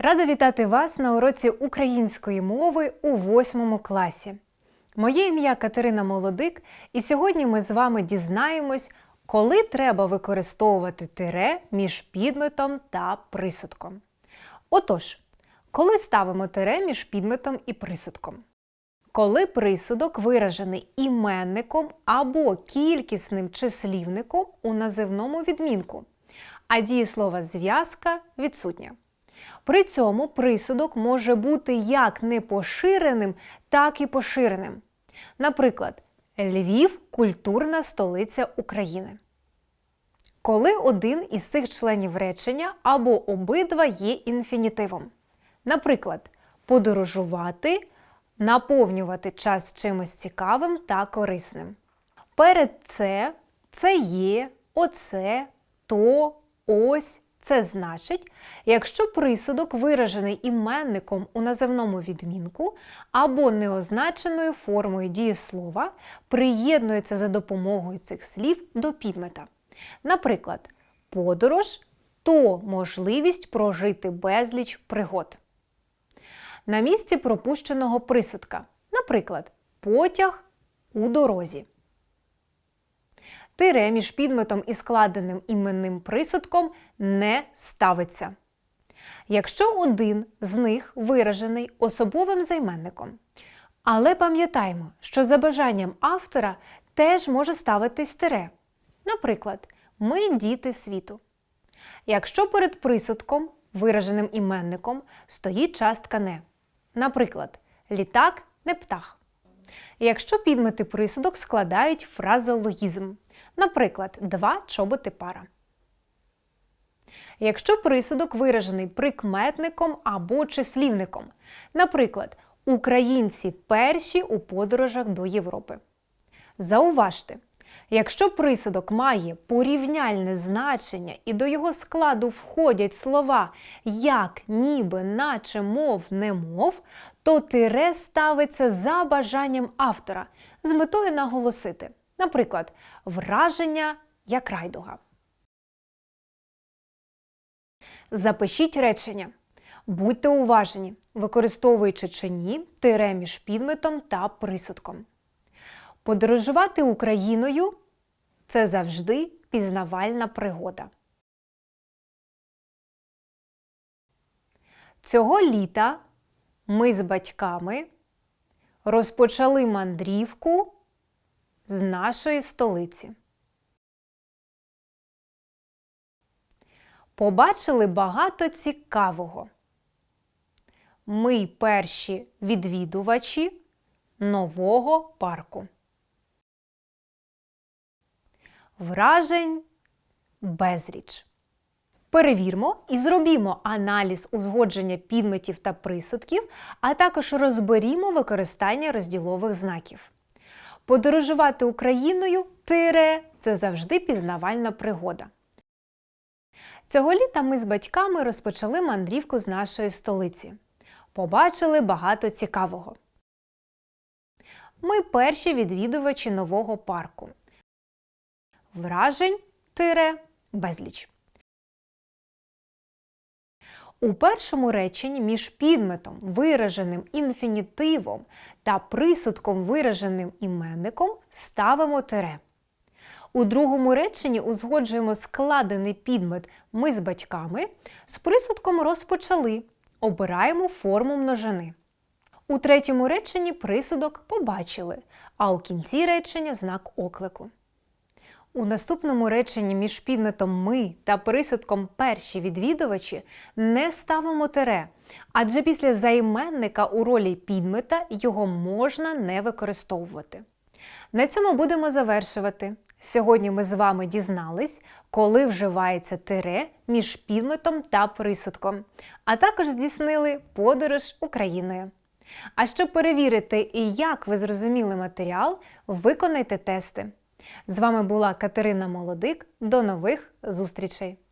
Рада вітати вас на уроці української мови у восьмому класі. Моє ім'я Катерина Молодик, і сьогодні ми з вами дізнаємось, коли треба використовувати тире між підметом та присудком. Отож, коли ставимо тире між підметом і присудком? Коли присудок виражений іменником або кількісним числівником у називному відмінку, а дієслова зв'язка відсутня. При цьому присудок може бути як непоширеним, так і поширеним. Наприклад, Львів культурна столиця України. Коли один із цих членів речення або обидва є інфінітивом. Наприклад, подорожувати, наповнювати час чимось цікавим та корисним. Перед це, це є, оце, то, ось. Це значить, якщо присудок виражений іменником у називному відмінку або неозначеною формою дієслова, приєднується за допомогою цих слів до підмета. Наприклад, подорож то можливість прожити безліч пригод. На місці пропущеного присудка, наприклад, потяг у дорозі. Тире між підметом і складеним іменним присудком не ставиться. Якщо один з них виражений особовим займенником. Але пам'ятаємо, що за бажанням автора теж може ставитись тире. Наприклад, ми діти світу. Якщо перед присудком, вираженим іменником, стоїть частка не. Наприклад, літак не птах. Якщо підмети присудок складають фразеологізм. Наприклад, два чоботи пара. Якщо присудок виражений прикметником або числівником. Наприклад, українці перші у подорожах до Європи. Зауважте, якщо присудок має порівняльне значення і до його складу входять слова як, ніби, наче, мов, немов, то тире ставиться за бажанням автора з метою наголосити. Наприклад, враження як райдуга. Запишіть речення. Будьте уважні, використовуючи чи ні тире між підметом та присудком. Подорожувати Україною це завжди пізнавальна пригода. Цього літа ми з батьками розпочали мандрівку з нашої столиці. Побачили багато цікавого. Ми перші відвідувачі нового парку. Вражень безріч. Перевірмо і зробімо аналіз узгодження підметів та присудків, а також розберімо використання розділових знаків. Подорожувати Україною тире це завжди пізнавальна пригода. Цього літа ми з батьками розпочали мандрівку з нашої столиці. Побачили багато цікавого. Ми перші відвідувачі нового парку. Вражень тире безліч. У першому реченні між підметом, вираженим інфінітивом та присудком, вираженим іменником, ставимо тире. У другому реченні узгоджуємо складений підмет ми з батьками, з присудком розпочали. Обираємо форму множини. У третьому реченні присудок побачили, а у кінці речення знак оклику. У наступному реченні між підметом ми та присудком перші відвідувачі не ставимо тире, адже після займенника у ролі підмета його можна не використовувати. На цьому будемо завершувати. Сьогодні ми з вами дізнались, коли вживається тире між підметом та присудком, а також здійснили подорож Україною. А щоб перевірити, як ви зрозуміли матеріал, виконайте тести. З вами була Катерина Молодик. До нових зустрічей!